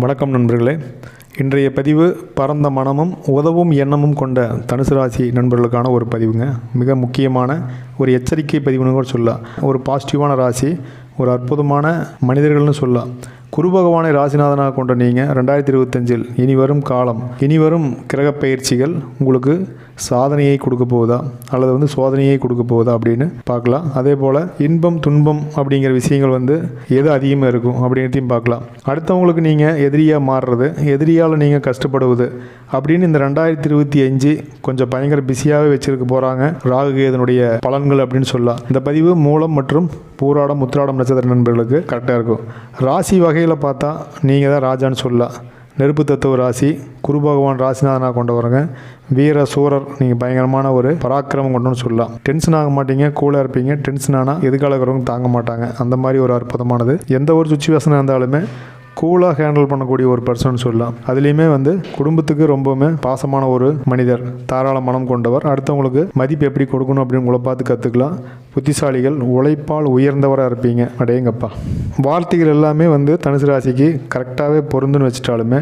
வணக்கம் நண்பர்களே. இன்றைய பதிவு பரந்த மனமும் உதவும் எண்ணமும் கொண்ட தனுசு ராசி நண்பர்களுக்கான ஒரு பதிவுங்க. மிக முக்கியமான ஒரு எச்சரிக்கை பதிவுன்னு கூட சொல்லலாம். ஒரு பாசிட்டிவான ராசி ஒரு அற்புதமான மனிதர்கள்னு சொல்லலாம். குரு பகவானை ராசிநாதனாக கொண்ட நீங்கள் ரெண்டாயிரத்தி இருபத்தஞ்சில் இனி வரும் காலம் இனி வரும் கிரக பயிற்சிகள் உங்களுக்கு சாதனையை கொடுக்க போகுதா? அல்லது வந்து சோதனையை கொடுக்க போகுதா அப்படின்னு பார்க்கலாம். அதே போல் இன்பம் துன்பம் அப்படிங்கிற விஷயங்கள் வந்து எது அதிகமாக இருக்கும் அப்படிங்கிறதையும் பார்க்கலாம். அடுத்தவங்களுக்கு நீங்கள் எதிரியாக மாறுறது எதிரியால் நீங்கள் கஷ்டப்படுவது அப்படின்னு இந்த ரெண்டாயிரத்தி இருபத்தி அஞ்சு கொஞ்சம் பயங்கர பிஸியாகவே வச்சிருக்க போகிறாங்க ராகுகேதனுடைய பலன்கள் அப்படின்னு சொல்லலாம். இந்த பதிவு மூலம் மற்றும் பூராடம் உத்திராடம் நட்சத்திர நண்பர்களுக்கு கரெக்டாக இருக்கும். ராசி வகை வகையில் பார்த்தா நீங்கள் தான் ராஜான்னு சொல்லலாம் நெருப்பு தத்துவ ராசி குரு பகவான் ராசிநாதனாக கொண்டவருங்க. வீர சூரர் நீங்கள் பயங்கரமான ஒரு பராக்கிரமம் கொண்டுன்னு சொல்லலாம். டென்ஷன் ஆக மாட்டீங்க கூலாக இருப்பீங்க. டென்ஷன் ஆனால் எதிர்காலக்கிறவங்க தாங்க மாட்டாங்க. அந்த மாதிரி ஒரு அற்புதமானது. எந்த ஒரு சுச்சுவேஷனாக இருந்தாலுமே கூலாக ஹேண்டில் பண்ணக்கூடிய ஒரு பர்சன் சொல்லலாம். அதுலேயுமே வந்து குடும்பத்துக்கு ரொம்பவுமே பாசமான ஒரு மனிதர் தாராள மனம் கொண்டவர். அடுத்தவங்களுக்கு மதிப்பு எப்படி கொடுக்கணும் அப்படின்னு உங்களை பார்த்து கற்றுக்கலாம் புத்திசாலிகள் உழைப்பால் உயர்ந்தவராக இருப்பீங்க. அடையங்கப்பா வார்த்தைகள் எல்லாமே வந்து தனுசு ராசிக்கு கரெக்டாகவே பொருந்துன்னு வச்சுட்டாலுமே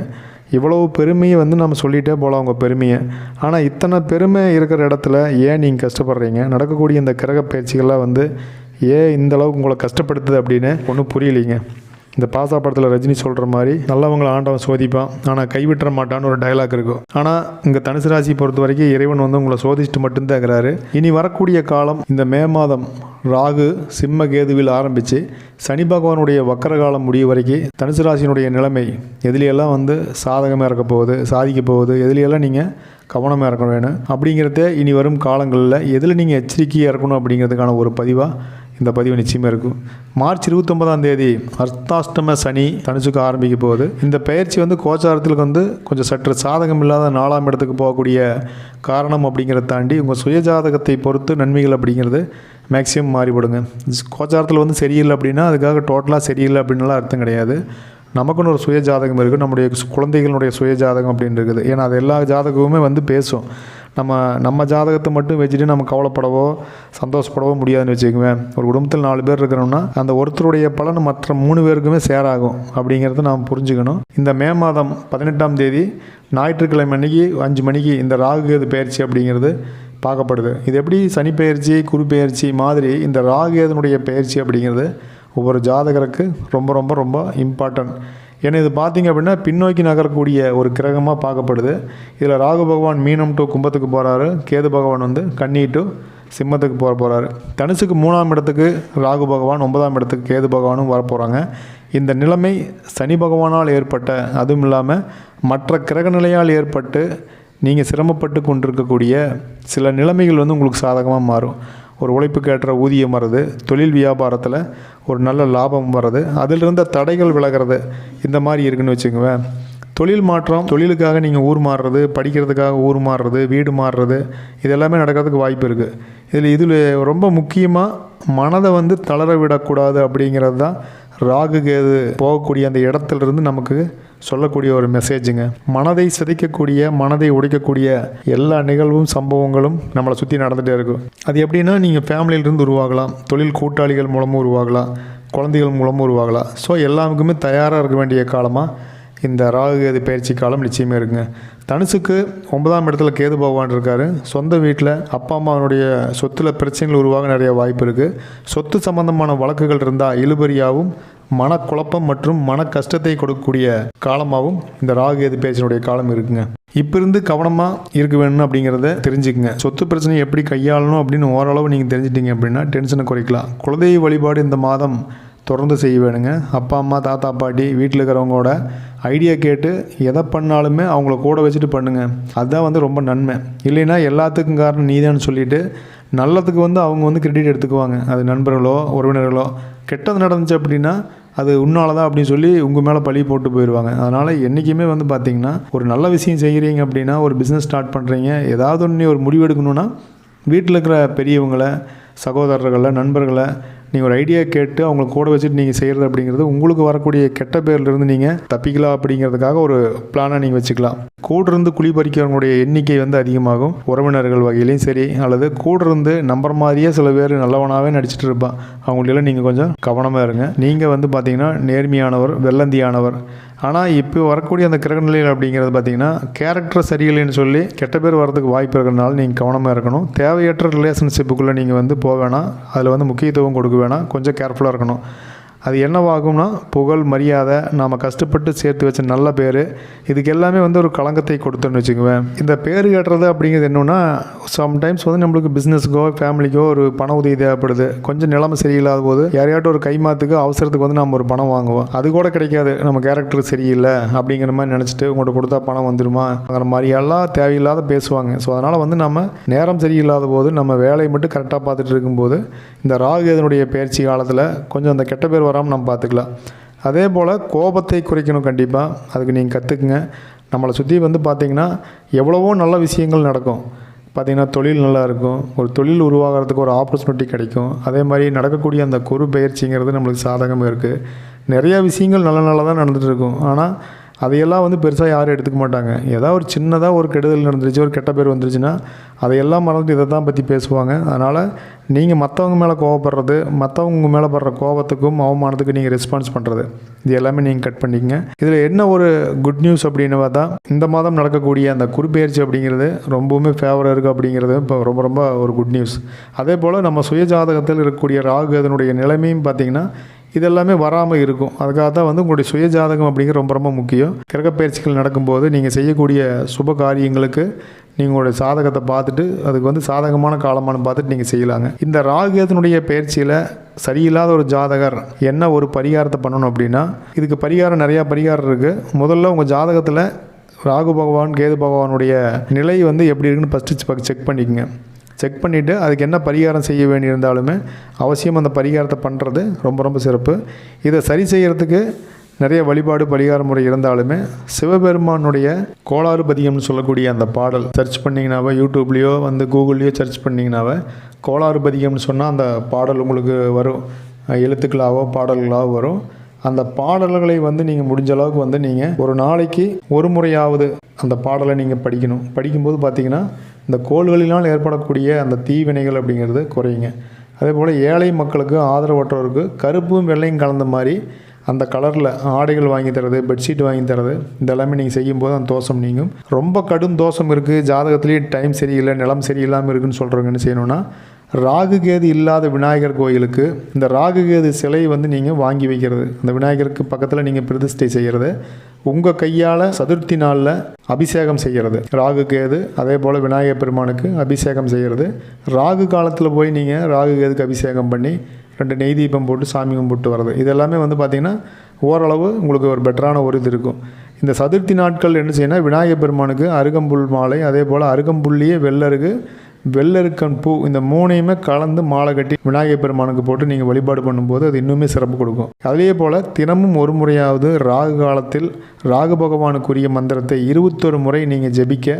இவ்வளவு பெருமையை வந்து நம்ம சொல்லிகிட்டே போகலாம் உங்கள் பெருமையை. ஆனால் இத்தனை பெருமை இருக்கிற இடத்துல ஏன் நீங்கள் கஷ்டப்படுறீங்க? நடக்கக்கூடிய இந்த கிரக பயிற்சிகள்லாம் வந்து ஏன் இந்த அளவுக்கு உங்களை கஷ்டப்படுத்துது அப்படின்னு ஒன்றும் புரியலைங்க. இந்த பாசா படத்தில் ரஜினி சொல்கிற மாதிரி நல்லவங்களை ஆண்டவன் சோதிப்பான். ஆனால் கைவிட்டுற மாட்டான்னு ஒரு டயலாக் இருக்கும் ஆனால் இங்கே தனுசு ராசி பொறுத்த வரைக்கும் இறைவன் வந்து உங்களை சோதிச்சுட்டு மட்டும்தான் இருக்கிறாரு. இனி வரக்கூடிய காலம் இந்த மே மாதம் ராகு சிம்ம கேதுவில் ஆரம்பித்து சனி பகவானுடைய வக்கர காலம் முடிய வரைக்கும் தனுசு ராசியினுடைய நிலைமை எதுலையெல்லாம் வந்து சாதகமாக இருக்க போகுது சாதிக்க போகுது எதுலையெல்லாம் நீங்கள் கவனமாக இருக்கணும் வேணும் அப்படிங்கிறத இனி வரும் காலங்களில் எதில் நீங்கள் எச்சரிக்கையாக இருக்கணும் அப்படிங்கிறதுக்கான ஒரு பதிவாக இந்த பதிவு நிச்சயமாக இருக்கும். மார்ச் இருபத்தொன்பதாம் தேதி அர்த்தாஷ்டம சனி தனுசுக்கு ஆரம்பிக்க போகுது. இந்த பயிற்சி வந்து கோச்சாரத்தில் வந்து கொஞ்சம் சற்று சாதகம் இல்லாத நாலாம் இடத்துக்கு போகக்கூடிய காரணம் அப்படிங்கிறத தாண்டி உங்கள் சுயஜாதகத்தை பொறுத்து நன்மைகள் அப்படிங்கிறது மேக்ஸிமம் மாறிபடுங்க கோச்சாரத்தில் வந்து சரியில்லை அப்படின்னா அதுக்காக டோட்டலாக சரியில்லை அப்படின்னுலாம் அர்த்தம் கிடையாது. நமக்குன்னு ஒரு சுய ஜாதகம் இருக்குது நம்முடைய குழந்தைகளுடைய சுய ஜாதகம் அப்படின்னு இருக்குது. ஏன்னா அது எல்லா ஜாதகமுமே வந்து பேசும். நம்ம நம்ம ஜாதகத்தை மட்டும் வச்சுட்டு நம்ம கவலைப்படவோ சந்தோஷப்படவோ முடியாதுன்னு வச்சுக்குவேன் ஒரு குடும்பத்தில் நாலு பேர் இருக்கிறோம்னா அந்த ஒருத்தருடைய பலன் மற்ற மூணு பேருக்குமே சேராகும். அப்படிங்கிறத நாம் புரிஞ்சுக்கணும். இந்த மே மாதம் பதினெட்டாம் தேதி ஞாயிற்றுக்கிழமை அன்னைக்கு அஞ்சு மணிக்கு இந்த ராகுகேது பயிற்சி அப்படிங்கிறது பார்க்கப்படுது. இது எப்படி? சனி பெயர்ச்சி குரு மாதிரி இந்த ராகு கேதனுடைய அப்படிங்கிறது ஒவ்வொரு ஜாதகருக்கு ரொம்ப ரொம்ப ரொம்ப இம்பார்ட்டன்ட் ஏன்னா இது பார்த்திங்க அப்படின்னா பின்னோக்கி நகரக்கூடிய ஒரு கிரகமாக பார்க்கப்படுது. இதில் ராகு பகவான் மீனம் டு கும்பத்துக்கு போகிறாரு கேது பகவான் வந்து கன்னி டு சிம்மத்துக்கு போக போகிறாரு தனுசுக்கு மூணாம் இடத்துக்கு ராகு பகவான் ஒன்பதாம் இடத்துக்கு கேது பகவானும் வர போகிறாங்க இந்த நிலைமை சனி பகவானால் ஏற்பட்ட அதுவும் இல்லாமல் மற்ற கிரக நிலையால் ஏற்பட்டு நீங்கள் சிரமப்பட்டு கொண்டிருக்கக்கூடிய சில நிலைமைகள் வந்து உங்களுக்கு சாதகமாக மாறும். ஒரு உழைப்புக்கு ஏற்ற ஊதியம் வர்றது தொழில் வியாபாரத்தில் ஒரு நல்ல லாபம் வர்றது அதிலிருந்த தடைகள் விலகிறது இந்த மாதிரி இருக்குன்னு வச்சுக்குவேன் தொழில் மாற்றம் தொழிலுக்காக நீங்கள் ஊர் மாறுறது படிக்கிறதுக்காக ஊர் மாறுறது வீடு மாறுறது இது எல்லாமே நடக்கிறதுக்கு வாய்ப்பு இருக்குது இதில் இதில் ரொம்ப முக்கியமாக மனதை வந்து தளர விடக்கூடாது அப்படிங்கிறது தான் ராகு கேது போகக்கூடிய அந்த இடத்துல இருந்து நமக்கு சொல்லக்கூடிய ஒரு மெசேஜுங்க மனதை சிதைக்கக்கூடிய மனதை உடைக்கக்கூடிய எல்லா நிகழ்வும் சம்பவங்களும் நம்மளை சுற்றி நடந்துகிட்டே இருக்கும் அது எப்படின்னா நீங்கள் ஃபேமிலியிலிருந்து உருவாகலாம். தொழில் கூட்டாளிகள் மூலமும் உருவாகலாம். குழந்தைகள் மூலமும் உருவாகலாம். ஸோ எல்லாருக்குமே தயாராக இருக்க வேண்டிய காலமாக இந்த ராகு கேது பயிற்சி காலம் நிச்சயமே இருக்குங்க. தனுசுக்கு ஒன்பதாம் இடத்துல கேது பகவான் இருக்காரு. சொந்த வீட்டில் அப்பா அம்மாவனுடைய சொத்தில் பிரச்சனைகள் உருவாக நிறைய வாய்ப்பு இருக்குது சொத்து சம்பந்தமான வழக்குகள் இருந்தால் இழுபறியாகவும் மனக்குழப்பம் மற்றும் மன கஷ்டத்தை கொடுக்கக்கூடிய காலமாகவும் இந்த ராகு கேது பேச்சினுடைய காலம் இருக்குங்க. இப்போ இருந்து கவனமாக இருக்க வேணும் அப்படிங்கிறத தெரிஞ்சுக்கங்க. சொத்து பிரச்சனையை எப்படி கையாளணும் அப்படின்னு ஓரளவு நீங்கள் தெரிஞ்சிட்டீங்க அப்படின்னா டென்ஷனை குறைக்கலாம். குலதெய்வ வழிபாடு இந்த மாதம் தொடர்ந்து செய்ய வேணுங்க அப்பா அம்மா தாத்தா பாட்டி வீட்டில் இருக்கிறவங்களோட ஐடியா கேட்டு எதை பண்ணாலுமே அவங்கள கூட வச்சுட்டு பண்ணுங்க. அதுதான் வந்து ரொம்ப நன்மை. இல்லைன்னா எல்லாத்துக்கும் காரணம் நீதான்னு சொல்லிட்டு நல்லதுக்கு வந்து அவங்க வந்து கிரெடிட் எடுத்துக்குவாங்க. அது நண்பர்களோ உறவினர்களோ. கெட்டது நடந்துச்சு அப்படின்னா அது உன்னால தான் அப்படின்னு சொல்லி உங்கள் மேலே பழி போட்டு போயிடுவாங்க அதனால் என்றைக்குமே வந்து பார்த்திங்கன்னா ஒரு நல்ல விஷயம் செய்கிறீங்க அப்படின்னா ஒரு பிஸ்னஸ் ஸ்டார்ட் பண்ணுறீங்க ஏதாவது ஒன்று ஒரு முடிவு எடுக்கணும்னா வீட்டில் இருக்கிற பெரியவங்களை சகோதரர்களை நண்பர்களை நீங்கள் ஒரு ஐடியா கேட்டு அவங்கள கூட வச்சுட்டு நீங்கள் செய்கிறது அப்படிங்கிறது உங்களுக்கு வரக்கூடிய கெட்ட பேர்லேருந்து நீங்கள் தப்பிக்கலாம் அப்படிங்கிறதுக்காக ஒரு பிளானை நீங்கள் வச்சுக்கலாம். கூட இருந்து குழி பறிக்கிறவங்களுடைய எண்ணிக்கை வந்து அதிகமாகும். உறவினர்கள் வகையிலையும் சரி அல்லது கூட இருந்து நம்பர் மாதிரியே சில பேர் நல்லவனாகவே நடிச்சிட்டு இருப்பான். அவங்களெல்லாம் நீங்கள் கொஞ்சம் கவனமாக இருங்க. நீங்கள் வந்து பார்த்தீங்கன்னா நேர்மையானவர் வெள்ளந்தியானவர். ஆனால் இப்போ வரக்கூடிய அந்த கிரக நிலைகள் அப்படிங்கிறது பார்த்தீங்கன்னா கேரக்டர் சரியில்லைன்னு சொல்லி கெட்ட பேர் வரதுக்கு வாய்ப்பு இருக்கிறனால நீங்கள் கவனமாக இருக்கணும். தேவையற்ற ரிலேஷன்ஷிப்புக்குள்ளே நீங்கள் வந்து போக வேணாம். அதில் வந்து முக்கியத்துவம் கொடுக்க வேணாம். கொஞ்சம் கேர்ஃபுல்லாக இருக்கணும். அது என்னவாகும்னா புகழ் மரியாதை நாம் கஷ்டப்பட்டு சேர்த்து வச்ச நல்ல பேர் இதுக்கு எல்லாமே வந்து ஒரு களங்கத்தை கொடுத்தோன்னு வச்சுக்குவேன். இந்த பேர் கட்டுறது அப்படிங்கிறது என்னென்னா சம்டைம்ஸ் வந்து நம்மளுக்கு பிஸ்னஸுக்கோ ஃபேமிலிக்கோ ஒரு பண உதவி தேவைப்படுது. கொஞ்சம் நிலைமை சரியில்லாத போது யாரையாட்டும் ஒரு கைமாத்துக்கு அவசரத்துக்கு வந்து நம்ம ஒரு பணம் வாங்குவோம். அது கூட கிடைக்காது. நம்ம கேரக்டர் சரியில்லை அப்படிங்கிற மாதிரி நினச்சிட்டு உங்கள்கிட்ட கொடுத்தா பணம் வந்துருமா? அந்த மாதிரி எல்லாம் தேவையில்லாத பேசுவாங்க. ஸோ அதனால் வந்து நம்ம நேரம் சரியில்லாத போது நம்ம வேலையை மட்டும் கரெக்டாக பார்த்துட்டு இருக்கும்போது இந்த ராகு இதனுடைய பயிற்சி காலத்தில் கொஞ்சம் அந்த கெட்ட பேர் வர வராமல் நம்ம பார்த்துக்கலாம் அதே போல் கோபத்தை குறைக்கணும் கண்டிப்பாக அதுக்கு நீங்கள் கற்றுக்குங்க நம்மளை சுற்றி வந்து பார்த்திங்கன்னா எவ்வளவோ நல்ல விஷயங்கள் நடக்கும். பார்த்திங்கன்னா தொழில் நல்லா இருக்கும். ஒரு தொழில் உருவாகிறதுக்கு ஒரு ஆப்பர்ச்சுனிட்டி கிடைக்கும். அதே மாதிரி நடக்கக்கூடிய அந்த குரு பயிற்சிங்கிறது நம்மளுக்கு சாதகமாக இருக்குது நிறையா விஷயங்கள் நல்ல நல்லா தான் நடந்துகிட்டு இருக்கும். ஆனால் அதையெல்லாம் வந்து பெருசாக யாரும் எடுத்துக்க மாட்டாங்க. ஏதாவது ஒரு சின்னதாக ஒரு கெடுதல் நடந்துருச்சு ஒரு கெட்ட பேர் வந்துருச்சுன்னா அதையெல்லாம் மறந்துட்டு இதை தான் பற்றி பேசுவாங்க. அதனால் நீங்கள் மற்றவங்க மேலே கோவப்படுறது மற்றவங்க மேலே படுற கோபத்துக்கும் அவமானத்துக்கும் நீங்கள் ரெஸ்பான்ஸ் பண்ணுறது இது எல்லாமே நீங்கள் கட் பண்ணிக்கங்க. இதில் என்ன ஒரு குட் நியூஸ் அப்படின்னு பார்த்தா இந்த மாதம் நடக்கக்கூடிய அந்த குறிப்பெயர்ச்சி அப்படிங்கிறது ரொம்பவுமே ஃபேவராக இருக்குது அப்படிங்கிறது இப்போ ரொம்ப ரொம்ப ஒரு குட் நியூஸ் அதே போல் நம்ம சுய ஜாதகத்தில் இருக்கக்கூடிய ராகு அதனுடைய நிலைமையும் பார்த்திங்கன்னா இதெல்லாமே வராமல் இருக்கும். அதுக்காக தான் வந்து உங்களுடைய சுய ஜாதகம் அப்படிங்கிற ரொம்ப ரொம்ப முக்கியம். கிரகப்பயிற்சிகள் நடக்கும்போது நீங்கள் செய்யக்கூடிய சுப காரியங்களுக்கு நீங்கள் சாதகத்தை பார்த்துட்டு அதுக்கு வந்து சாதகமான காலமானு பார்த்துட்டு நீங்கள் செய்யலாங்க. இந்த ராகுகேதனுடைய பயிற்சியில் சரியில்லாத ஒரு ஜாதகர் என்ன ஒரு பரிகாரத்தை பண்ணணும் அப்படின்னா இதுக்கு பரிகாரம் நிறையா பரிகாரம் இருக்குது முதல்ல உங்கள் ஜாதகத்தில் ராகு பகவான் கேது பகவானுடைய நிலை வந்து எப்படி இருக்குன்னு ஃபஸ்ட்டு செக் பண்ணிக்கோங்க. செக் பண்ணிவிட்டு அதுக்கு என்ன பரிகாரம் செய்ய வேண்டியிருந்தாலுமே அவசியம் அந்த பரிகாரத்தை பண்ணுறது ரொம்ப ரொம்ப சிறப்பு. இதை சரி செய்கிறதுக்கு நிறைய வழிபாடு பரிகார முறை இருந்தாலுமே சிவபெருமானுடைய கோளாறு பதிகம்னு சொல்லக்கூடிய அந்த பாடல் சர்ச் பண்ணிங்கனாவே யூடியூப்லேயோ வந்து கூகுள்லேயோ சர்ச் பண்ணிங்கனாவே கோளாறு பதிகம்னு சொன்னால் அந்த பாடல் உங்களுக்கு வரும். எழுத்துக்களாவோ பாடல்களாவோ வரும். அந்த பாடல்களை வந்து நீங்கள் முடிஞ்ச அளவுக்கு வந்து நீங்கள் ஒரு நாளைக்கு ஒரு முறையாவது அந்த பாடலை நீங்கள் படிக்கணும். படிக்கும்போது பார்த்தீங்கன்னா இந்த கோள்களினால் ஏற்படக்கூடிய அந்த தீவினைகள் அப்படிங்கிறது குறையுங்க. அதே போல் ஏழை மக்களுக்கு ஆதரவற்றோருக்கு கருப்பும் வெள்ளையும் கலந்த மாதிரி அந்த கலரில் ஆடைகள் வாங்கி தரது பெட்ஷீட் வாங்கி தரது இதெல்லாமே நீங்கள் செய்யும்போது அந்த தோஷம் நீங்கும். ரொம்ப கடும் தோஷம் இருக்குது ஜாதகத்துலேயே டைம் சரியில்லை நிலம் சரியில்லாமல் இருக்குதுன்னு சொல்கிறவங்க என்ன செய்யணும்னா ராகுகேது இல்லாத விநாயகர் கோயிலுக்கு இந்த ராகு கேது சிலை வந்து நீங்கள் வாங்கி வைக்கிறது. அந்த விநாயகருக்கு பக்கத்தில் நீங்கள் பிரதிஷ்டை செய்கிறது உங்கள் கையால் சதுர்த்தி நாளில் அபிஷேகம் செய்கிறது ராகு கேது அதே போல் விநாயகர் பெருமானுக்கு அபிஷேகம் செய்கிறது ராகு காலத்தில் போய் நீங்கள் ராகு கேதுக்கு அபிஷேகம் பண்ணி ரெண்டு நெய் தீபம் போட்டு சாமி கும்பிட்டு வர்றது. இதெல்லாமே வந்து பார்த்திங்கன்னா ஓரளவு உங்களுக்கு ஒரு பெட்டரான ஒரு இது இருக்கும். இந்த சதுர்த்தி நாட்கள் என்ன செய்யணும் விநாயகர் பெருமானுக்கு அருகம்புல் மாலை அதே போல் அருகம்புள்ளியே வெள்ளருக்கு வெள்ளருக்கன் பூ இந்த மூணையுமே கலந்து மாலை கட்டி விநாயகர் பெருமானுக்கு போட்டு நீங்கள் வழிபாடு பண்ணும்போது அது இன்னுமே சிறப்பு கொடுக்கும். அதே போல் தினமும் ஒரு முறையாவது ராகு காலத்தில் ராகு பகவானுக்குரிய மந்திரத்தை இருபத்தொரு முறை நீங்கள் ஜெபிக்க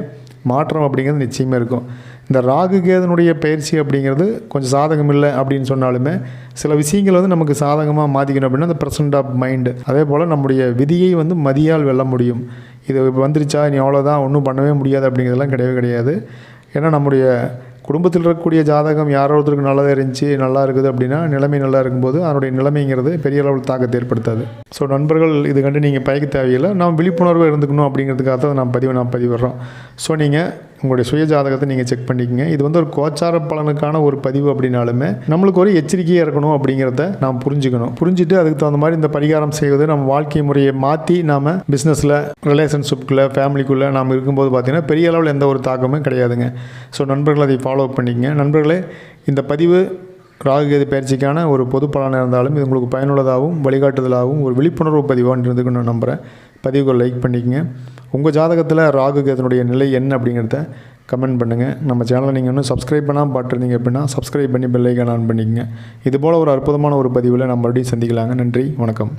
மாற்றம் அப்படிங்கிறது நிச்சயமாக இருக்கும். இந்த ராகு கேதனுடைய பயிற்சி அப்படிங்கிறது கொஞ்சம் சாதகம் இல்லை அப்படின்னு சொன்னாலுமே சில விஷயங்கள் வந்து நமக்கு சாதகமாக மாற்றிக்கணும் அப்படின்னா அந்த ப்ரெசன்ட் ஆஃப் மைண்டு அதே போல் நம்முடைய விதியை வந்து மதியால் வெல்ல முடியும். இது வந்துருச்சா நீ அவ்வளோதான் ஒன்றும் பண்ணவே முடியாது அப்படிங்கிறதெல்லாம் கிடையவே கிடையாது. ஏன்னா நம்முடைய குடும்பத்தில் இருக்கக்கூடிய ஜாதகம் யாரோ ஒருத்தருக்கு நல்லதாக இருந்துச்சு நல்லா இருக்குது அப்படின்னா நிலைமை நல்லா இருக்கும்போது அதனுடைய நிலைமைங்கிறது பெரிய அளவில் தாக்கத்தை ஏற்படுத்தாது. ஸோ நண்பர்கள் இது கண்டு நீங்கள் பயக்க தேவையில்லை. நாம் விழிப்புணர்வு இருந்துக்கணும் அப்படிங்கிறதுக்காக தான் நான் பதிவு நான் பதிவிடுறோம். ஸோ நீங்கள் உங்களுடைய சுய ஜாதகத்தை நீங்கள் செக் பண்ணிக்கங்க. இது வந்து ஒரு கோச்சார பலனுக்கான ஒரு பதிவு அப்படின்னாலுமே நம்மளுக்கு ஒரு எச்சரிக்கையாக இருக்கணும் அப்படிங்கிறத நாம் புரிஞ்சுக்கணும். புரிஞ்சுட்டு அதுக்கு தகுந்த மாதிரி இந்த பரிகாரம் செய்வது நம்ம வாழ்க்கை முறையை மாற்றி நாம் பிஸ்னஸில் ரிலேஷன்ஷிப்குள்ளே ஃபேமிலிக்குள்ளே நாம் இருக்கும்போது பார்த்திங்கன்னா பெரிய அளவில் எந்த ஒரு தாக்கமும் கிடையாதுங்க. ஸோ நண்பர்கள் அதை ஃபாலோ பண்ணிக்கங்க. நண்பர்களே இந்த பதிவு ராகுகேது பயிற்சிக்கான ஒரு பொது பலனாக இருந்தாலும் இது உங்களுக்கு பயனுள்ளதாகவும் வழிகாட்டுதலாகவும் ஒரு விழிப்புணர்வு பதிவான்றதுக்கு நான் நம்புகிறேன் பதிவுகள் லைக் பண்ணிக்கங்க. உங்கள் ஜாதகத்தில் ராகு கேதனுடைய நிலை என்ன அப்படிங்கிறத கமெண்ட் பண்ணுங்கள் நம்ம சேனலை நீங்கள் இன்னும் சப்ஸ்கிரைப் பண்ணால் பார்த்துருந்தீங்க அப்படின்னா சப்ஸ்கிரைப் பண்ணி பெல்லைக்கான் ஆன் பண்ணிக்கங்க. இதுபோல் ஒரு அற்புதமான ஒரு பதிவில் நம்ம மறுபடியும் சந்திக்கலாங்க. நன்றி வணக்கம்.